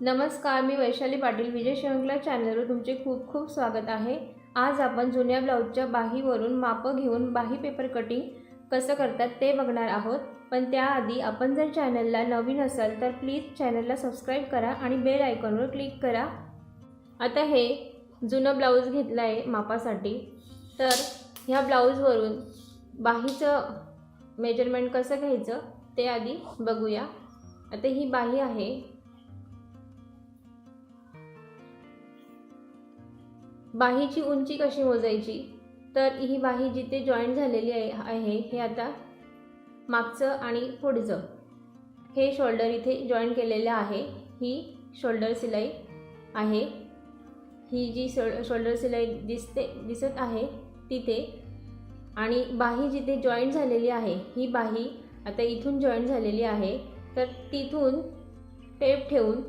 नमस्कार मी वैशाली पाटील. विजय शृंखला चॅनलवर तुमचे खूप खूप स्वागत आहे. आज आपण जुन्या ब्लाऊजच्या बाहीवरून मापं घेऊन बाही पेपर कटिंग कसं करतात ते बघणार आहोत. पण त्याआधी आपण जर चॅनलला नवीन असाल तर प्लीज चॅनलला सबस्क्राईब करा आणि बेल आयकॉनवर क्लिक करा. आता हे जुनं ब्लाऊज घेतलं आहे मापासाठी. तर ह्या ब्लाऊजवरून बाहीचं मेजरमेंट कसं घ्यायचं ते आधी बघूया. आता ही बाही आहे. बाहीची उंची कशी मोजायची? तर ही बाही जिथे जॉईंट झालेली आहे हे आता मागचं आणि पुढचं. हे शोल्डर इथे जॉईन केलेलं आहे ही शोल्डर सिलाई आहे. ही जी शो शोल्डर सिलाई दिसते दिसत आहे तिथे. आणि बाही जिथे जॉईंट झालेली आहे ही बाही आता इथून जॉईंट झालेली आहे तर तिथून टेप ठेवून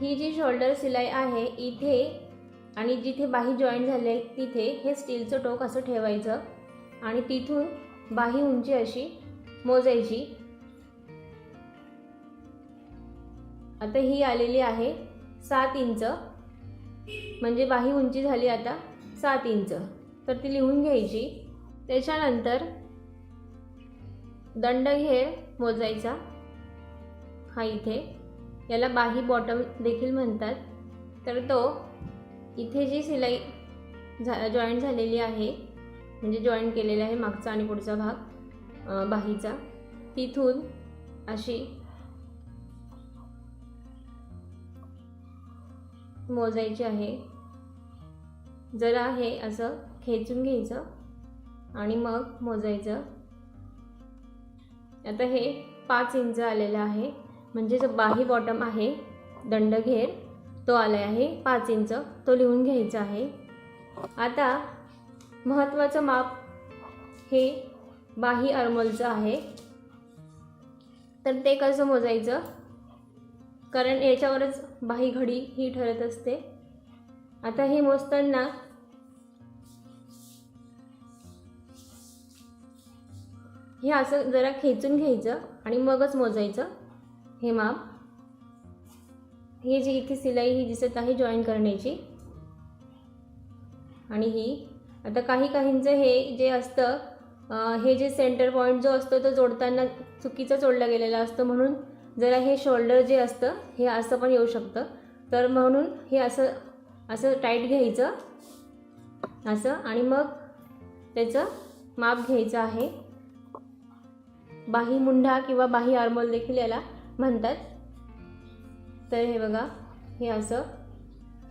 ही जी शोल्डर सिलाई आहे इथे आणि जिथे बाही जॉईंट झाले तिथे हे स्टीलचं टोक असं ठेवायचं आणि तिथून बाही उंची अशी मोजायची. आता ही आलेली आहे सात इंच. म्हणजे बाही उंची झाली आता सात इंच. तर ती लिहून घ्यायची. त्याच्यानंतर दंडघेर मोजायचा. हा इथे. याला बाही बॉटम देखील म्हणतात. तर तो इथे जी सिलाई झा जॉईंट झालेली आहे म्हणजे जॉईंट केलेला आहे मागचा आणि पुढचा भाग बाहीचा तिथून अशी मोजायची आहे. जरा हे असं खेचून घ्यायचं आणि मग मोजायचं. आता हे पाच इंच आलेलं आहे. म्हणजे जो बाही बॉटम आहे दंडघेर तो आला आहे पाच इंच तो लिहून घ्यायचा आहे. आता महत्त्वाचं माप हे बाही अरमोलचं आहे. तर ते कसं मोजायचं? कारण याच्यावरच बाही घडी ही ठरत असते. आता हे मोजताना हे असं जरा खेचून घ्यायचं आणि मगच मोजायचं. हे माप. हे जी इथे सिलाई ही दिसत आहे जॉईन करण्याची. आणि ही आता काही काहींचं हे जे असतं हे जे सेंटर पॉईंट जो असतो तो जोडताना चुकीचा जोडला गेलेला असतो म्हणून जरा हे शोल्डर जे असतं हे असं पण येऊ शकतं. तर म्हणून हे असं असं टाईट घ्यायचं. असं आणि मग त्याचं माप घ्यायचं आहे. बाही मुंढा किंवा बाही आर्मोल देखील याला म्हणतात. तर हे बघा हे असं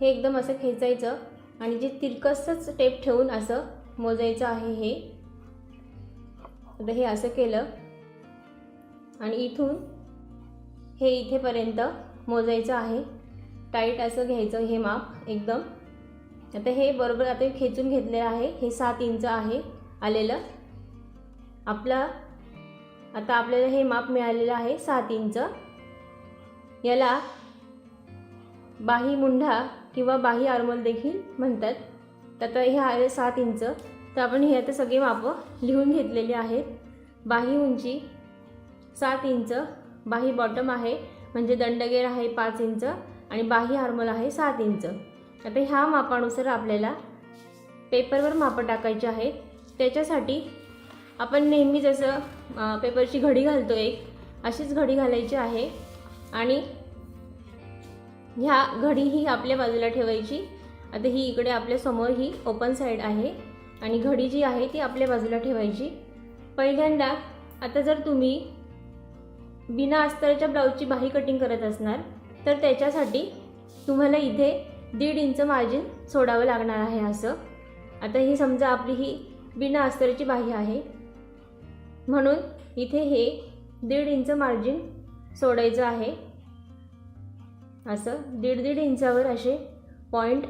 हे एकदम असं खेचायचं आणि जे तिरकसच टेप ठेवून असं मोजायचं आहे हे. आता हे असं केलं आणि इथून हे इथेपर्यंत मोजायचं आहे. टाईट असं घ्यायचं हे माप एकदम. आता हे बरोबर आता खेचून घेतलेलं आहे. हे सात इंच आहे आलेलं. आपला आता आपल्याला हे माप मिळालेलं आहे सात इंच. याला बाही मुंढा किंवा बाही आर्मल देखील म्हणतात. तर आता हे आहे सात इंच. तर आपण हे आता सगळे मापं लिहून घेतलेली आहेत. बाही उंची सात इंच. बाही बॉटम आहे म्हणजे दंडगेर आहे पाच इंच आणि बाही आर्मल आहे सात इंच. आता ह्या मापानुसार आपल्याला पेपरवर मापं टाकायची आहेत. त्याच्यासाठी आपण नेहमी जसं पेपरची घडी घालतो एक अशीच घडी घालायची आहे. आणि ह्या घडी ही आपल्या बाजूला ठेवायची. आता ही इकडे आपल्यासमोर ही ओपन साईड आहे. आणि घडी जी आहे ती आपल्या बाजूला ठेवायची. पहिल्यांदा आता जर तुम्ही बिना अस्तरच्या ब्लाऊजची बाही कटिंग करत असणार तर त्याच्यासाठी तुम्हाला इथे दीड इंच मार्जिन सोडावं लागणार आहे असं. आता ही समजा आपली ही बिना अस्तरची बाही आहे. म्हणून इथे हे दीड इंच मार्जिन सोडायचं आहे. असं दीड दीड इंचावर असे पॉईंट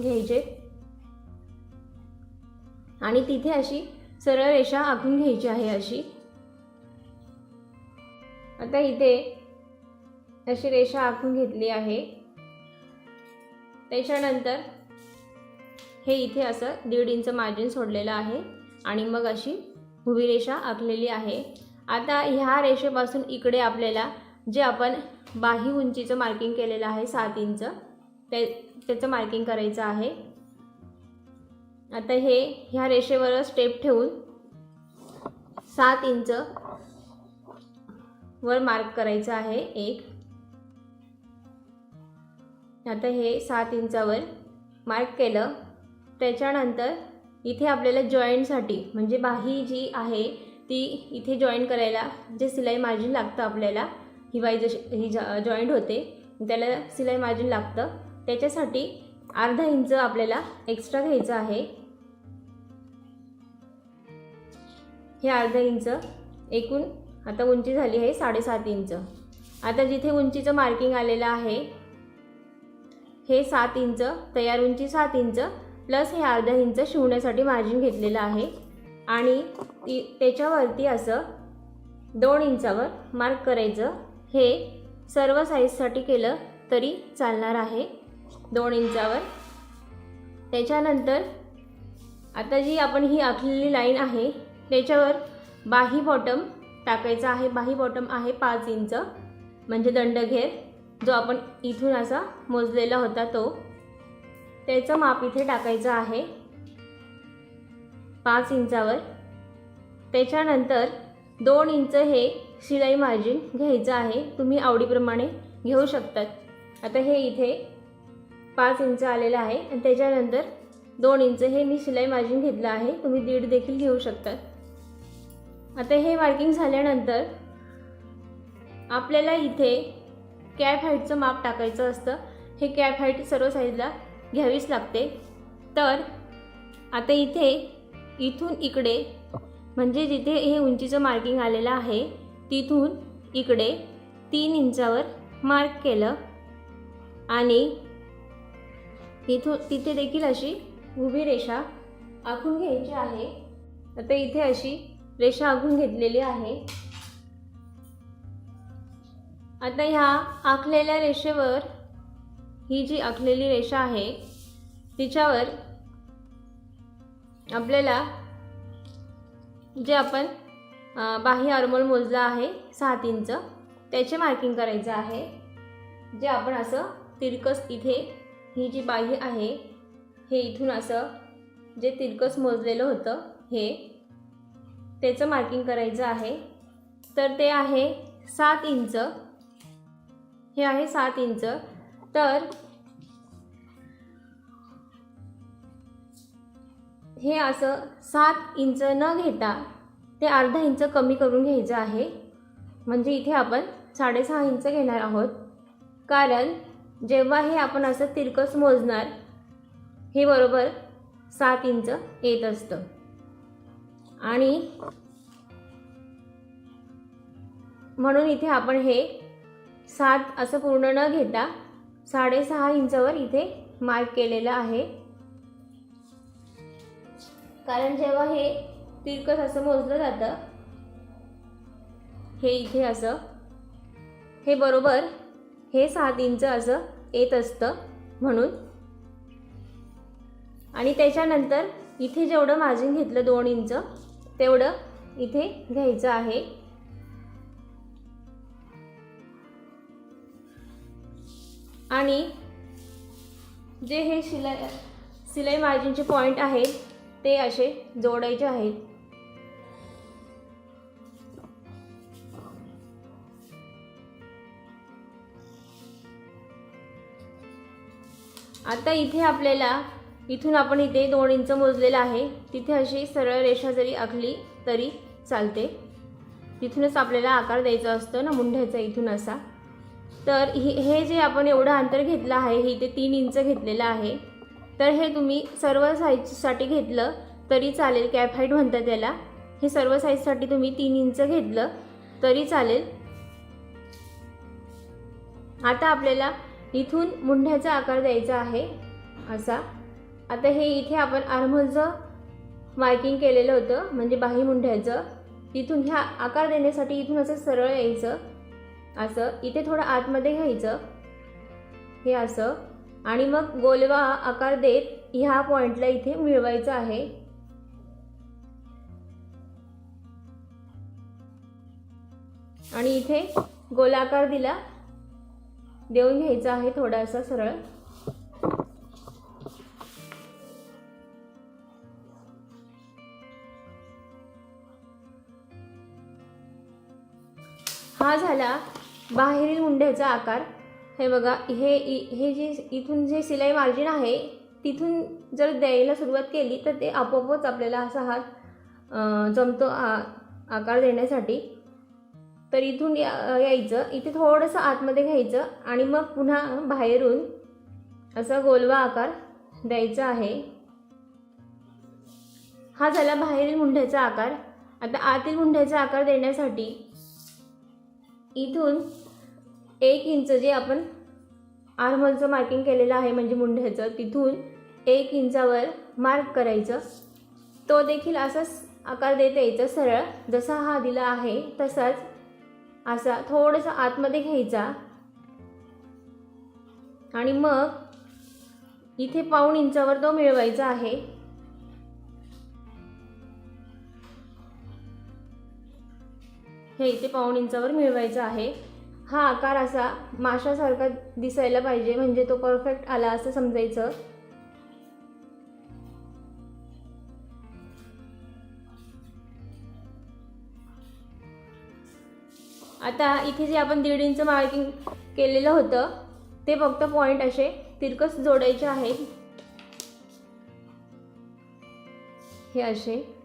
घ्यायचे. आणि तिथे अशी सरळ रेषा आखून घ्यायची आहे अशी. आता इथे अशी रेषा आखून घेतली आहे. त्याच्यानंतर हे इथे असं दीड इंच मार्जिन सोडलेलं आहे. आणि मग अशी उभी रेषा आखलेली आहे. आता ह्या रेषेपासून इकडे आपल्याला जे आपण बाही उंचीचं मार्किंग केलेलं आहे सात इंच ते त्याचं मार्किंग करायचं आहे. आता हे ह्या रेषेवर स्टेप ठेवून सात इंच वर मार्क करायचं आहे एक. आता हे सात इंचावर मार्क केलं. त्याच्यानंतर इथे आपल्याला जॉईंटसाठी म्हणजे बाही जी आहे ती इथे जॉईन करायला जे सिलाई मार्जिन लागतं आपल्याला ही बाई जशी ही जॉईंट होते त्याला सिलाई मार्जिन लागतं. त्याच्यासाठी अर्धा इंच आपल्याला एक्स्ट्रा घ्यायचं आहे. हे अर्धा इंच एकूण आता उंची झाली आहे साडेसात इंच. आता जिथे उंचीचं मार्किंग आलेलं आहे हे सात इंच तयार उंची सात इंच प्लस हे अर्धा इंच शिवण्यासाठी मार्जिन घेतलेलं आहे. आणि ती त्याच्यावरती असं दोन इंचावर मार्क करायचं. हे सर्व साईजसाठी केलं तरी चालणार आहे. दोन इंचावर. त्याच्यानंतर आता जी आपण ही आखलेली लाईन आहे त्याच्यावर बाही बॉटम टाकायचा आहे. बाही बॉटम आहे पाच इंच. म्हणजे दंडघेर जो आपण इथून असा मोजलेला होता तो. त्याचं माप इथे टाकायचं आहे. पाच इंचावर. त्याच्यानंतर दोन इंच हे शिलाई मार्जिन घ्यायचं आहे. तुम्ही आवडीप्रमाणे घेऊ शकतात. आता हे इथे पाच इंच आलेलं आहे आणि त्याच्यानंतर दोन इंच हे मी शिलाई मार्जिन घेतलं आहे. तुम्ही दीड देखील घेऊ शकतात. आता हे मार्किंग झाल्यानंतर आपल्याला इथे कॅप हाईटचं माप टाकायचं असतं. हे कॅप हाईट सर्व साईजला घ्यावीच लागते. तर आता इथे इथून इकडे म्हणजे जिथे हे उंचीचं मार्किंग आलेलं आहे तिथून इकडे तीन इंचावर मार्क केलं. आणि इथून तिथे देखील अशी उभी रेषा आखून घ्यायची आहे. आता इथे अशी रेषा आखून घेतलेली आहे. आता ह्या आखलेल्या रेषेवर ही जी आखलेली रेषा आहे तिच्यावर आपल्याला जे आपण बाह्य आर्मोल मोजला आहे सात इंच त्याचे मार्किंग करायचं आहे. जे आपण असं तिरकस इथे ही जी बाह्य आहे हे इथून असं जे तिरकस मोजलेलं होतं हे त्याचं मार्किंग करायचं आहे. तर ते आहे सात इंच. हे आहे सात इंच. तर हे असं सात इंच न घेता ते अर्धा इंच कमी करून घ्यायचं आहे. म्हणजे इथे आपण साडेसहा इंच घेणार आहोत. कारण जेव्हा हे आपण असं तिरकस मोजणार हे बरोबर सात इंच येत असतं. आणि म्हणून इथे आपण हे सात असं पूर्ण न घेता साडेसहा इंचावर इथे मार्क केलेलं आहे. कारण जेव्हा हे तिरकस असं मोजलं जातं हे इथे असं हे बरोबर हे सात इंच असं येत असतं म्हणून. आणि त्याच्यानंतर इथे जेवढं मार्जिन घेतलं दोन इंच तेवढं इथे घ्यायचं आहे. आणि जे हे शिलाई सिलाई मार्जिनचे पॉईंट आहेत ते असे जोडायचे आहेत आता इथे आपल्याला इथून आपण इथे दोन इंच मोजलेलं आहे. तिथे अशी सरळ रेषा जरी आखली तरी चालते. तिथूनच आपल्याला आकार द्यायचा असतो ना मुंढ्याचा इथून असा. तर हे जे आपण एवढं अंतर घेतलं आहे हे इथे तीन इंच घेतलेलं आहे तर हे तुम्ही सर्व साईजसाठी घेतलं तरी चालेल. कॅप हाईट म्हणतात त्याला. हे सर्व साईजसाठी तुम्ही तीन इंच घेतलं तरी चालेल. आता आपल्याला इथून मुंढ्याचा आकार द्यायचा आहे असा. आता हे इथे आपण आर्मलचं मार्किंग केलेलं होतं म्हणजे बाही मुंढ्याचं. तिथून ह्या आकार देण्यासाठी इथून असं सरळ यायचं. असं इथे थोडं आतमध्ये घ्यायचं. हे असं. आणि मग गोलवा आकार देत ह्या पॉईंटला इथे मिळवायचं आहे. आणि इथे गोलाकार दिला. देऊन घ्यायचा आहे थोडासा सरळ. हा झाला. बाहेरील मुंड्याचा आकार हे बघा हे इ- हे जे इथून जे सिलाई मार्जिन आहे तिथून जर द्यायला सुरुवात केली तर ते आपोआपच आपल्याला असा हात जमतो आ आकार देण्यासाठी. तर इथून या यायचं इथे थोडंसं आतमध्ये घ्यायचं आणि मग पुन्हा बाहेरून असा गोलवा आकार द्यायचा आहे. हा झाला बाहेरील मुंढ्याचा आकार. आता आतील मुंढ्याचा आकार देण्यासाठी इथून एक इंच जे आपण आर्मलचं मार्किंग केलेलं आहे म्हणजे मुंढ्याचं तिथून एक इंचावर मार्क करायचं. तो देखील असाच आकार देता यायचा सरळ. जसा हा दिला आहे तसाच असा थोडंसं आतमध्ये घ्यायचा. आणि मग इथे पाऊण इंचावर तो मिळवायचा आहे. हे इथे पाऊण इंचावर मिळवायचं आहे. हा आकार असा माशासारखा दिसायला पाहिजे म्हणजे तो परफेक्ट आला असं समजायचं. आता इथे जे आपण दीड इंच मार्किंग केलेलं होतं ते फक्त पॉईंट असे तिरकस जोडायचे आहेत. हे असे.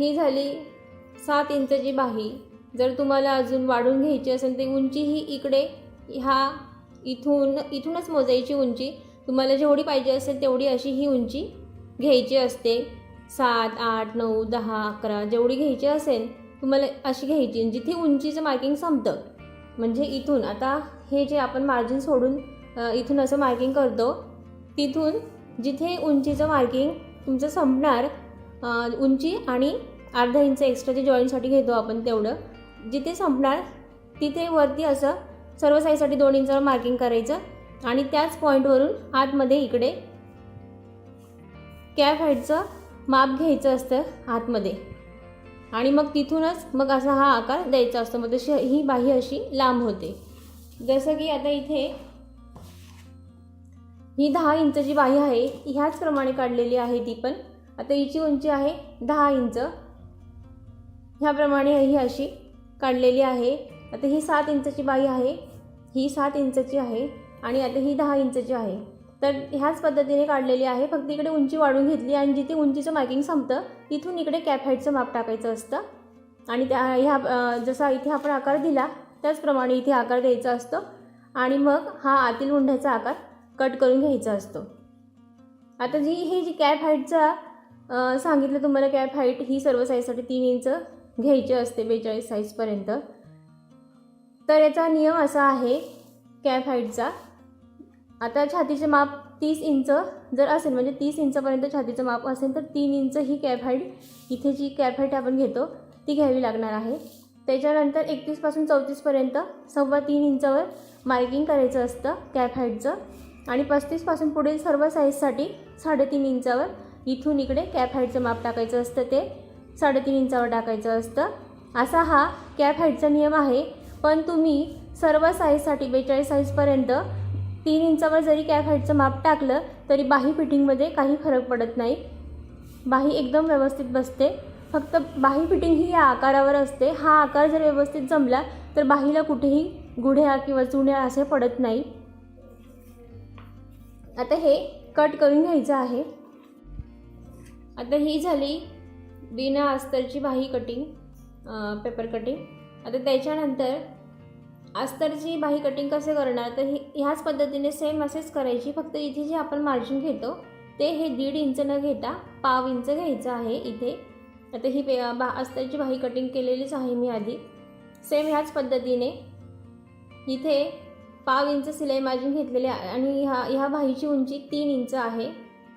ही झाली सात इंचची बाही. जर तुम्हाला अजून वाढून घ्यायची असेल तर उंची ही इकडे ह्या इथून इथूनच मोजायची उंची. तुम्हाला जेवढी पाहिजे असेल तेवढी अशी ही उंची घ्यायची असते. सात आठ नऊ दहा अकरा जेवढी घ्यायची असेल तुम्हाला अशी घ्यायची. जिथे उंचीचं मार्किंग संपतं म्हणजे इथून. आता हे जे आपण मार्जिन सोडून इथून असं मार्किंग करतो तिथून जिथे उंचीचं मार्किंग तुमचं संपणार उंची आणि अर्धा इंच एक्स्ट्रा जे जॉईंटसाठी घेतो आपण तेवढं. जिथे संपणार तिथे वरती असं सर्व साईजसाठी दोन इंचावर मार्किंग करायचं आणि त्याच पॉईंटवरून आतमध्ये इकडे कॅप हाईटचं माप घ्यायचं असतं आतमध्ये. आणि मग तिथूनच मग असा हा आकार द्यायचा असतो. मग तशी ही बाही अशी लांब होते. जसं की आता इथे ही दहा इंचची बाही आहे. ह्याचप्रमाणे काढलेली आहे ती पण. आता हिची उंची आहे दहा इंच. ह्याप्रमाणे ही अशी काढलेली आहे. आता ही सात इंचची बाई आहे. ही सात इंचची आहे आणि आता ही दहा इंचची आहे. तर ह्याच पद्धतीने काढलेली आहे. फक्त इकडे उंची वाढून घेतली आणि जिथे उंचीचं मार्किंग संपतं तिथून इकडे कॅप हाईटचं माप टाकायचं असतं. आणि त्या ह्या जसा इथे आपण आकार दिला त्याचप्रमाणे इथे आकार द्यायचा असतो. आणि मग हा आतील उंड्याचा आकार कट करून घ्यायचा असतो. आता जी हे जी कॅप हाईटचा सांगितलं तुम्हाला कॅप हाईट ही सर्व साईजसाठी तीन इंच घ्यायची असते बेचाळीस साईजपर्यंत तर याचा नियम असा आहे कॅप हाईटचा आता छातीचे माप तीस इंच जर असेल म्हणजे तीस इंचपर्यंत छातीचं माप असेल तर तीन इंच ही कॅप हाईट इथे जी कॅप हाईट आपण घेतो ती घ्यावी लागणार आहे. त्याच्यानंतर एकतीसपासून चौतीसपर्यंत सव्वा तीन इंचावर मार्किंग करायचं असतं कॅप हाईटचं आणि पस्तीसपासून पुढील सर्व साईजसाठी साडेतीन इंचावर इथून इकडे कॅप हाईटचं माप टाकायचं असतं ते. साडेतीन इंचावर टाकायचं असतं. असा हा कॅप हाईटचा नियम आहे. पण तुम्ही सर्व साईजसाठी बेचाळीस साईजपर्यंत तीन इंचावर जरी कॅप हाईटचं माप टाकलं तरी बाही फिटिंगमध्ये काही फरक पडत नाही. बाही एकदम व्यवस्थित बसते. फक्त बाही फिटिंग ही या आकारावर असते. हा आकार जर व्यवस्थित जमला तर बाहीला कुठेही गुढ्या किंवा चुण्या असे पडत नाही. आता हे कट करून घ्यायचं आहे. आता ही झाली बिना अस्तरची बाही कटिंग पेपर कटिंग आता त्याच्यानंतर अस्तरची बाही कटिंग कसं करणार? तर ही ह्याच पद्धतीने सेम असेच करायची. फक्त इथे जे आपण मार्जिन घेतो ते हे दीड इंच न घेता पाव इंच घ्यायचं आहे इथे. आता ही पे बा अस्तरची बाही कटिंग केलेलीच आहे मी आधी. सेम ह्याच पद्धतीने इथे पाव इंच सिलाई मार्जिन घेतलेले आहे आणि ह्या ह्या बाहीची उंची तीन इंच आहे.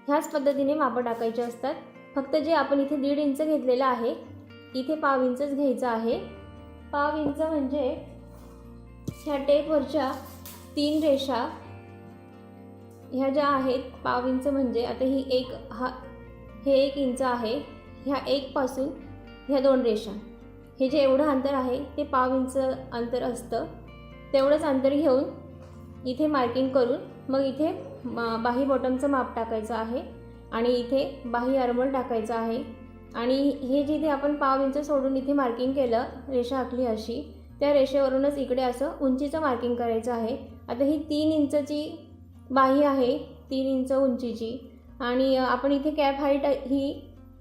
ह्याच पद्धतीने मापं टाकायचे असतात. फक्त जे आपण इथे दीड इंच घेतलेलं आहे इथे पाव इंचच घ्यायचं आहे. पाव इंच म्हणजे ह्या टेपवरच्या तीन रेषा ह्या ज्या आहेत पाव इंच म्हणजे आता ही एक हा हे एक इंच आहे ह्या एकपासून ह्या दोन रेषा. हे जे एवढं अंतर आहे ते पाव इंच अंतर असतं. तेवढंच अंतर घेऊन इथे मार्किंग करून मग इथे बाही बॉटमचं माप टाकायचं आहे. आणि इथे बाही आरमोल टाकायचं आहे. आणि हे जिथे आपण पाव इंच सोडून इथे मार्किंग केलं रेषा आखली अशी त्या रेषेवरूनच इकडे असं उंचीचं मार्किंग करायचं आहे. आता ही तीन इंचची बाही आहे तीन इंच उंचीची. आणि आपण इथे कॅप हाईट ही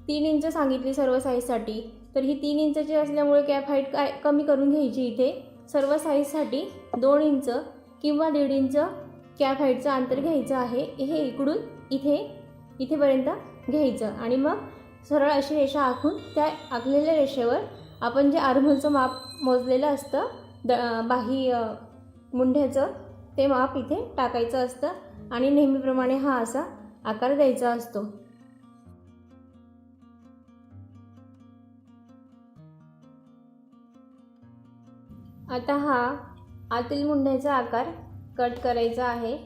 तीन इंच सांगितली सर्व साईजसाठी तर ही तीन इंचची असल्यामुळे कॅप हाईट काय कमी करून घ्यायची इथे. सर्व साईजसाठी दोन इंच किंवा दीड इंच कॅप हाईटचं अंतर घ्यायचं आहे. हे इकडून इथे इथेपर्यंत घ्यायचं. आणि मग सरळ अशी रेषा आखून त्या आखलेल्या रेषेवर आपण जे आरमोलचं माप मोजलेलं असतं द बाही मुंढ्याचं ते माप इथे टाकायचं असतं. आणि नेहमीप्रमाणे हा असा आकार द्यायचा असतो. आता हा आतील मुंढ्याचा आकार कट करायचा आहे.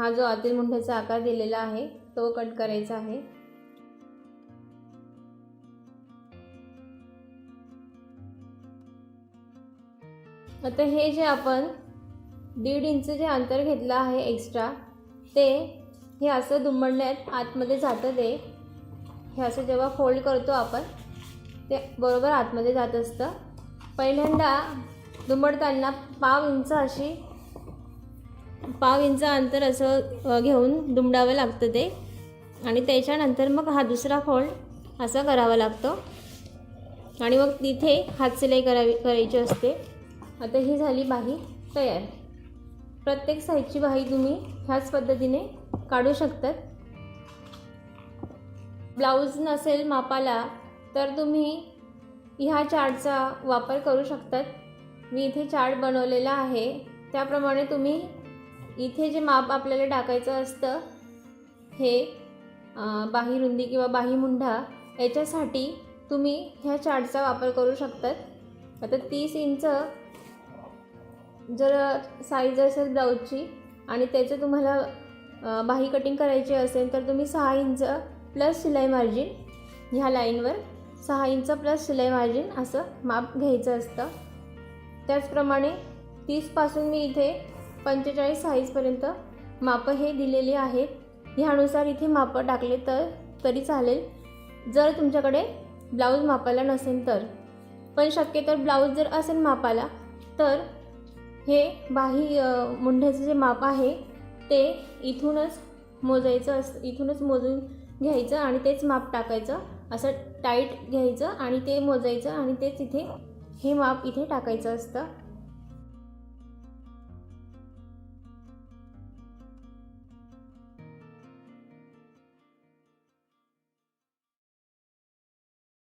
हा जो आतील मुंढ्याचा आकार दिलेला आहे तो कट करायचा आहे. आता हे जे आपण दीड इंच जे अंतर घेतलं आहे एक्स्ट्रा ते हे असं दुमडण्यात आतमध्ये जातं ते. हे असं जेव्हा फोल्ड करतो आपण ते बरोबर आतमध्ये जात असतं. पहिल्यांदा दुमडताना पाव इंच अशी पाव इंच अंतर असं घेऊन दुमडावं लागतं ते. आणि त्याच्यानंतर मग हा दुसरा फोल्ड असा करावा लागतो. आणि मग तिथे हातसिलाई करावी करायची असते. आता ही झाली बाही तयार. प्रत्येक साईजची बाही तुम्ही ह्याच पद्धतीने काढू शकतात. ब्लाऊज नसेल मापाला तर तुम्ही ह्या चार्टचा वापर करू शकतात. मी इथे चार्ट बनवलेला आहे. त्याप्रमाणे तुम्ही इथे जे माप आपल्याला टाकायचं असतं हे बाही रुंदी किंवा बाही मुंढा याच्यासाठी तुम्ही ह्या चार्टचा वापर करू शकतात. आता तीस इंच जर साईज असेल ब्लाऊजची आणि त्याचं तुम्हाला बाही कटिंग करायची असेल तर तुम्ही सहा इंच प्लस शिलाई मार्जिन ह्या लाईनवर सहा इंच प्लस शिलाई मार्जिन असं माप घ्यायचं असतं. त्याचप्रमाणे तीसपासून मी इथे पंचेचाळीस साईजपर्यंत मापं हे दिलेली आहेत. ह्यानुसार इथे मापं टाकले तर तरी चालेल. जर तुमच्याकडे ब्लाऊज मापाला नसेल तर. पण शक्य तर ब्लाऊज जर असेल मापाला तर हे बाही मुंढ्याचं जे माप आहे ते इथूनच मोजायचं अस इथूनच मोजून घ्यायचं आणि तेच माप टाकायचं. असं टाईट घ्यायचं आणि ते मोजायचं आणि तेच इथे हे माप इथे टाकायचं असतं.